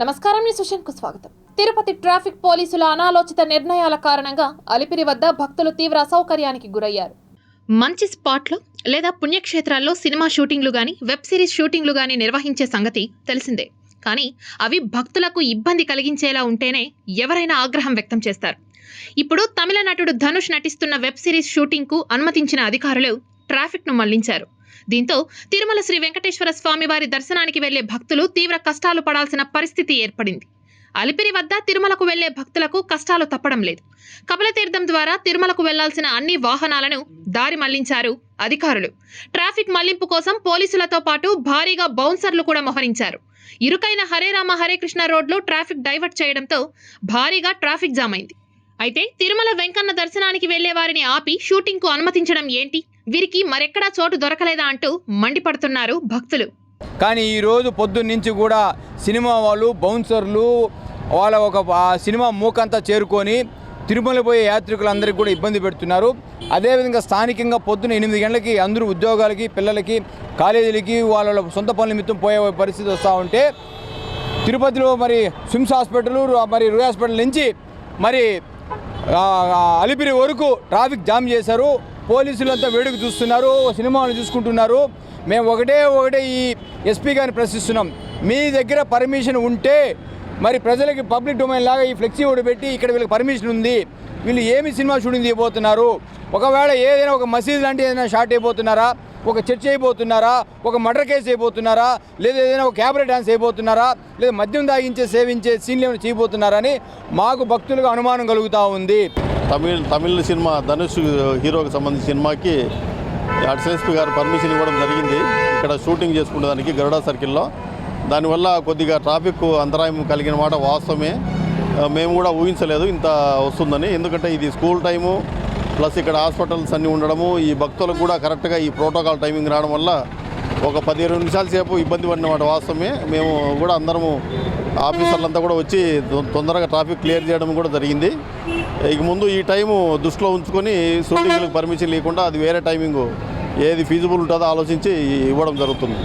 నమస్కారం నేను సుశంకు స్వాగతం. తిరుపతి ట్రాఫిక్ పోలీసుల అనాలోచిత నిర్ణయాల కారణంగా అలిపిరి వద్ద భక్తులు తీవ్ర అసౌకర్యానికి గురయ్యారు. మంచి స్పాట్లో లేదా పుణ్యక్షేత్రాల్లో సినిమా షూటింగ్లు గాని వెబ్ సిరీస్ షూటింగ్లు గాని నిర్వహించే సంగతి తెలిసిందే. కానీ అవి భక్తులకు ఇబ్బంది కలిగించేలా ఉంటేనే ఎవరైనా ఆగ్రహం వ్యక్తం చేస్తారు. ఇప్పుడు తమిళ నటుడు ధనుష్ నటిస్తున్న వెబ్ సిరీస్ షూటింగ్కు అనుమతించిన అధికారులు ట్రాఫిక్ను మళ్ళించారు. దీంతో తిరుమల శ్రీ వెంకటేశ్వర స్వామి వారి దర్శనానికి వెళ్ళే భక్తులు తీవ్ర కష్టాలు పడాల్సిన పరిస్థితి ఏర్పడింది. అలిపిరి వద్ద తిరుమలకు వెళ్ళే భక్తులకు కష్టాలు తప్పడం లేదు. కపిలతీర్థం ద్వారా తిరుమలకు వెళ్ళాల్సిన అన్ని వాహనాలను దారి మళ్ళించారు అధికారులు. ట్రాఫిక్ మళ్ళింపు కోసం పోలీసులతో పాటు భారీగా బౌన్సర్లు కూడా మోహరించారు. ఇరుకైన హరే రామ హరే కృష్ణ రోడ్లో ట్రాఫిక్ డైవర్ట్ చేయడంతో భారీగా ట్రాఫిక్ జామ్ అయింది. అయితే తిరుమల వెంకన్న దర్శనానికి వెళ్ళే వారిని ఆపి షూటింగ్కు అనుమతించడం ఏంటి? వీరికి మరెక్కడా చోటు దొరకలేదా అంటూ మండిపడుతున్నారు భక్తులు. కానీ ఈరోజు పొద్దున్న కూడా సినిమా వాళ్ళు బౌన్సర్లు వాళ్ళ ఒక సినిమా మూకంతా చేరుకొని తిరుమల పోయే యాత్రికులందరికీ కూడా ఇబ్బంది పెడుతున్నారు. అదేవిధంగా స్థానికంగా పొద్దున్న ఎనిమిది గంటలకి అందరూ ఉద్యోగాలకి పిల్లలకి కాలేజీలకి వాళ్ళ సొంత పనుల నిమిత్తం పోయే పరిస్థితి వస్తూ ఉంటే తిరుపతిలో మరి స్విమ్స్ హాస్పిటల్ మరి రూ హాస్పిటల్ నుంచి మరి అలిపిరి వరకు ట్రాఫిక్ జామ్ చేశారు. పోలీసులంతా వేడుక చూస్తున్నారు సినిమాలు చూసుకుంటున్నారు. మేము ఒకటే ఒకటే ఈ ఎస్పీ గారిని ప్రశ్నిస్తున్నాం. మీ దగ్గర పర్మిషన్ ఉంటే మరి ప్రజలకి పబ్లిక్ డొమైన్ లాగా ఈ ఫ్లెక్సీ ఒకటి పెట్టి ఇక్కడ వీళ్ళకి పర్మిషన్ ఉంది. వీళ్ళు ఏమి సినిమా షూటింగ్ చేయబోతున్నారు? ఒకవేళ ఏదైనా ఒక మసీద్ లాంటి ఏదైనా షార్ట్ అయిపోతున్నారా ఒక చర్చ అయిపోతున్నారా ఒక మర్డర్ కేసు అయిపోతున్నారా లేదా ఏదైనా ఒక క్యాబరెట్ డ్యాన్స్ అయిపోతున్నారా లేదా మద్యం తాగించే సేవించే సీన్లు ఏమైనా చేయబోతున్నారా అని మాకు భక్తులుగా అనుమానం కలుగుతూ ఉంది. తమిళ్ తమిళ సినిమా ధనుష్ హీరోకి సంబంధించిన సినిమాకి అడ్సెస్పి గారు పర్మిషన్ ఇవ్వడం జరిగింది. ఇక్కడ షూటింగ్ చేసుకునేదానికి గరుడా సర్కిల్లో. దానివల్ల కొద్దిగా ట్రాఫిక్ అంతరాయం కలిగిన మాట వాస్తవమే. మేము కూడా ఊహించలేదు ఇంత వస్తుందని. ఎందుకంటే ఇది స్కూల్ టైము ప్లస్ ఇక్కడ హాస్పిటల్స్ అన్నీ ఉండడము ఈ భక్తులకు కూడా కరెక్ట్గా ఈ ప్రోటోకాల్ టైమింగ్ రావడం వల్ల ఒక పదిహేను నిమిషాల సేపు ఇబ్బంది పడినమాట వాస్తవమే. మేము కూడా అందరము ఆఫీసర్లంతా కూడా వచ్చి తొందరగా ట్రాఫిక్ క్లియర్ చేయడం కూడా జరిగింది. ఇక ముందు ఈ టైము దృష్టిలో ఉంచుకొని షూటింగ్లకు పర్మిషన్ లేకుండా అది వేరే టైమింగ్ ఏది ఫీజిబుల్ ఉంటుందో ఆలోచించి ఇవ్వడం జరుగుతుంది.